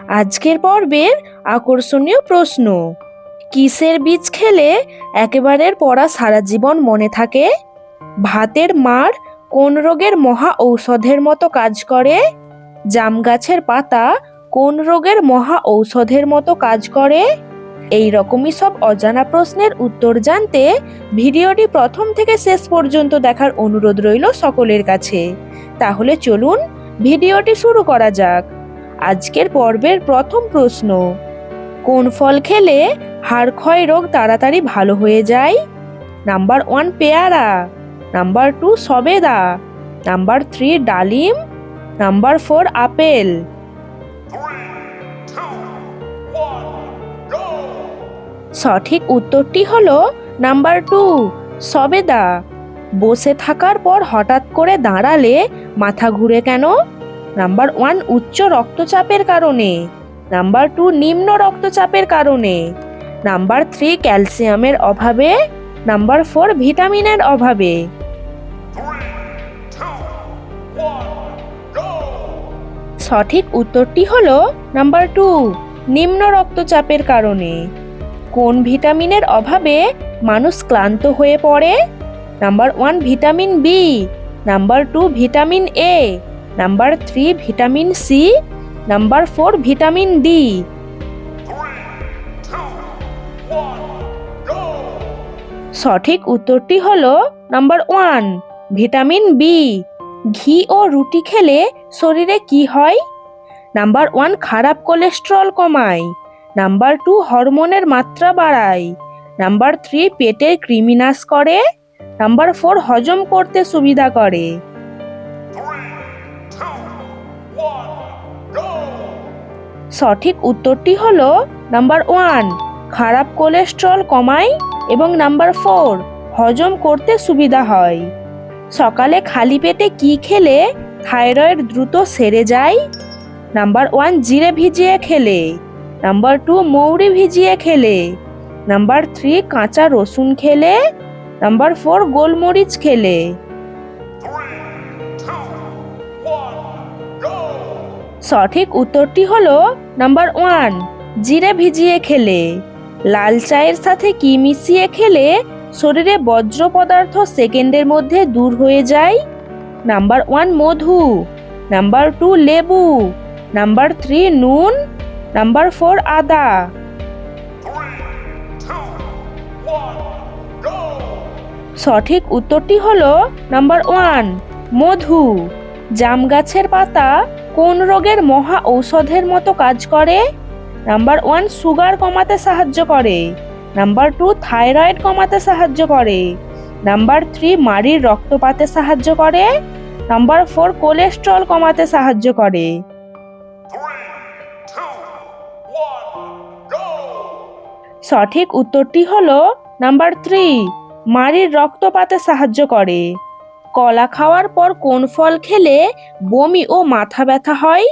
আজকের পর্বের আকর্ষণীয় প্রশ্ন, কিসের বীজ খেলে একেবারের পড়া সারা জীবন মনে থাকে? ভাতের মার কোন রোগের মহা ঔষধের মতো কাজ করে? জাম গাছের পাতা কোন রোগের মহা ঔষধের মতো কাজ করে? এই রকমই সব অজানা প্রশ্নের উত্তর জানতে ভিডিওটি প্রথম থেকে শেষ পর্যন্ত দেখার অনুরোধ রইল সকলের কাছে। তাহলে চলুন ভিডিওটি শুরু করা যাক। আজকের পর্বের প্রথম প্রশ্ন, কোন ফল খেলে হাড় ক্ষয় রোগ তাড়াতাড়ি ভালো হয়ে যায়? নাম্বার ওয়ান পেয়ারা, নাম্বার টু সবেদা, নাম্বার থ্রি ডালিম, নাম্বার ফোর আপেল। সঠিক উত্তরটি হলো নাম্বার টু সবেদা। বসে থাকার পর হঠাৎ করে দাঁড়ালে মাথা ঘুরে কেন? নাম্বার ওয়ান উচ্চ রক্তচাপের কারণে। নাম্বার টু নিম্ন রক্তচাপের কারণে। নাম্বার থ্রি ক্যালসিয়ামের অভাবে। নাম্বার ফোর ভিটামিনের অভাবে। সঠিক উত্তরটি হল নাম্বার টু, নিম্ন রক্তচাপের কারণে। কোন ভিটামিনের অভাবে মানুষ ক্লান্ত হয়ে পড়ে? Number one vitamin B, number two vitamin A. Number three vitamin C number four vitamin D সঠিক উত্তরটি হল নাম্বার ওয়ান ভিটামিন বি ঘি ও রুটি খেলে শরীরে কি হয়? নাম্বার ওয়ান খারাপ কোলেস্ট্রল কমায়। নাম্বার টু হরমোনের মাত্রা বাড়ায়। নাম্বার থ্রি পেটের কৃমিনাশ করে। নাম্বার ফোর হজম করতে সুবিধা করে। সঠিক উত্তরটি হল নাম্বার ওয়ান, খারাপ কোলেস্ট্রল কমায় এবং নাম্বার ফোর, হজম করতে সুবিধা হয়। সকালে খালি পেটে কি খেলে থাইরয়েড দ্রুত সেরে যায়? নাম্বার ওয়ান, জিরে ভিজিয়ে খেলে। নাম্বার টু, মৌরি ভিজিয়ে খেলে। নাম্বার থ্রি, কাঁচা রসুন খেলে। নাম্বার ফোর, গোলমরিচ খেলে। সঠিক উত্তরটি হলো নাম্বার ওয়ান, জিরে ভিজিয়ে খেলে। লাল চায়ের সাথে কি মিশিয়ে খেলে শরীরে বজ্র পদার্থ সেকেন্ডের মধ্যে দূর হয়ে যায়? নাম্বার ওয়ান, মধু। নাম্বার টু, লেবু। নাম্বার থ্রি, নুন। নাম্বার ফোর, আদা। সঠিক উত্তরটি হলো নাম্বার ওয়ান, মধু। জাম গাছের পাতা কোন রোগের মহা ঔষধের মতো কাজ করে? নাম্বার ওয়ান, সুগার কমাতে সাহায্য করে। নাম্বার টু, থাইরয়েড কমাতে সাহায্য করে। নাম্বার থ্রি, মাড়ির রক্তপাতে সাহায্য করে। নাম্বার ফোর, কোলেস্ট্রল কমাতে সাহায্য করে। সঠিক উত্তরটি হলো নাম্বার থ্রি, মাড়ির রক্তপাতে সাহায্য করে। কলা খাওয়ার পর কোন ফল খেলে বমি ও মাথা ব্যথা হয়?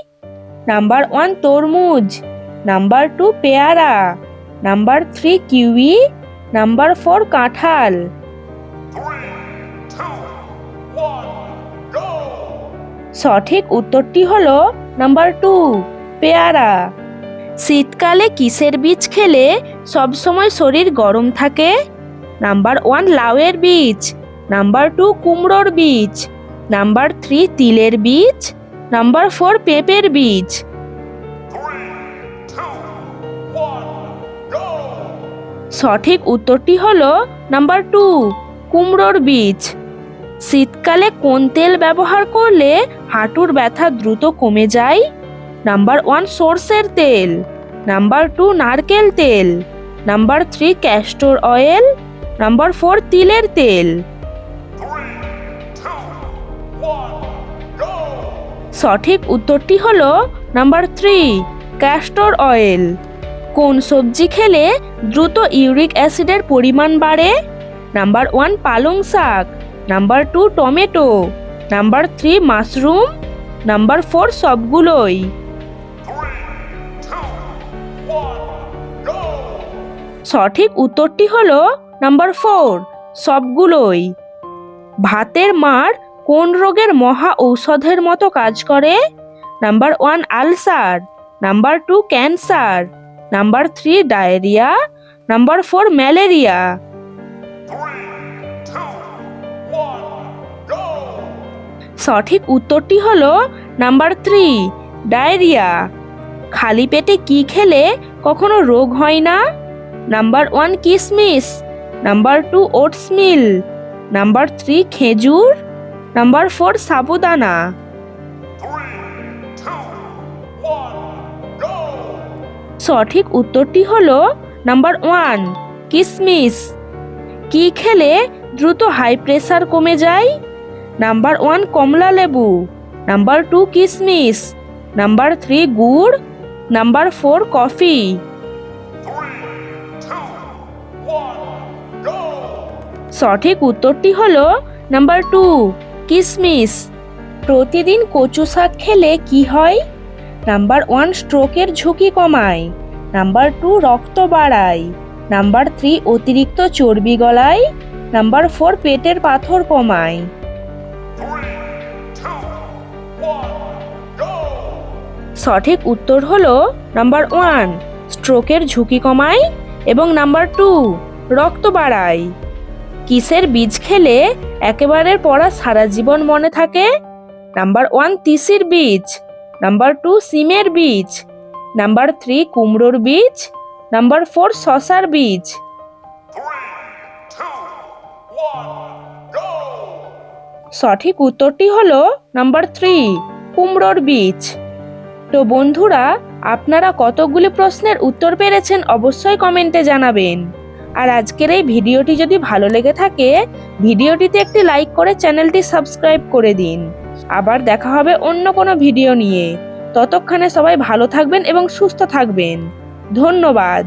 নাম্বার ওয়ান তরমুজ, নাম্বার টু পেয়ারা, number three kiwi, number four কাঁঠাল। সঠিক উত্তরটি হলো নাম্বার টু পেয়ারা। শীতকালে কিসের বীজ খেলে সবসময় শরীর গরম থাকে? নাম্বার ওয়ান লাউয়ের বীজ নাম্বার টু কুমড়োর বীজ. নাম্বার থ্রি তিলের বীজ. নাম্বার ফোর পেঁপের বীজ. সঠিক উত্তরটি হলো নাম্বার টু কুমড়োর বীজ. শীতকালে কোন তেল ব্যবহার করলে হাঁটুর ব্যথা দ্রুত কমে যায়? নাম্বার ওয়ান সর্ষের তেল. নাম্বার টু নারকেল তেল. Number three castor oil number four তিলের তেল. সঠিক উত্তরটি হল নাম্বার থ্রি ক্যাস্টর অয়েল কোন সবজি খেলে দ্রুত ইউরিক অ্যাসিডের পরিমাণ বাড়ে? নাম্বার ওয়ান পালং শাক। Number two tomato. Number three mushroom. Number four সবগুলোই। সঠিক উত্তরটি হল নাম্বার ফোর সবগুলোই। ভাতের মার কোন রোগের মহা ঔষধের মতো কাজ করে? Number one ulcer, number two cancer, number three diarrhoea, number four malaria! সঠিক উত্তরটি হলো নাম্বার থ্রি, ডায়রিয়া। খালি পেটে কি খেলে কখনো রোগ হয় না? নাম্বার ওয়ান কিসমিস, number two oats meal number three খেজুর নাম্বার ফোর সাবুদানা! সঠিক উত্তরটি হল নাম্বার ওয়ান কিসমিস। কি খেলে দ্রুত হাই প্রেসার কমে যায়? নাম্বার ওয়ান কমলা লেবু। নাম্বার টু কিসমিস। নাম্বার থ্রি গুড়। Number four coffee! সঠিক উত্তরটি হল নাম্বার টু কিসমিস। প্রতিদিন কচু শাক খেলে কি হয়? নাম্বার ওয়ান, স্ট্রোকের ঝুঁকি কমায়। নাম্বার টু, রক্ত বাড়ায়। নাম্বার থ্রি, অতিরিক্ত চর্বি গলায়। নাম্বার ফোর, পেটের পাথর কমায়! সঠিক উত্তর হলো নাম্বার ওয়ান, স্ট্রোকের ঝুঁকি কমায় এবং নাম্বার টু, রক্ত বাড়ায়। কিসের বীজ খেলে একেবারে পড়া সারা জীবন মনে থাকে? নাম্বার ওয়ান, তিসির বীজ। নাম্বার টু, সিমের বীজ। নাম্বার থ্রি, কুমড়োর বীজ। নাম্বার ফোর, শশার বীজ! সঠিক উত্তরটি হলো নাম্বার থ্রি, কুমড়োর বীজ। তো বন্ধুরা, আপনারা কতগুলি প্রশ্নের উত্তর পেরেছেন অবশ্যই কমেন্টে জানাবেন। আর আজকের এই ভিডিওটি যদি ভালো লেগে থাকে, ভিডিওটিতে একটি লাইক করে চ্যানেলটি সাবস্ক্রাইব করে দিন। আবার দেখা হবে অন্য কোনো ভিডিও নিয়ে। ততক্ষণে সবাই ভালো থাকবেন এবং সুস্থ থাকবেন। ধন্যবাদ।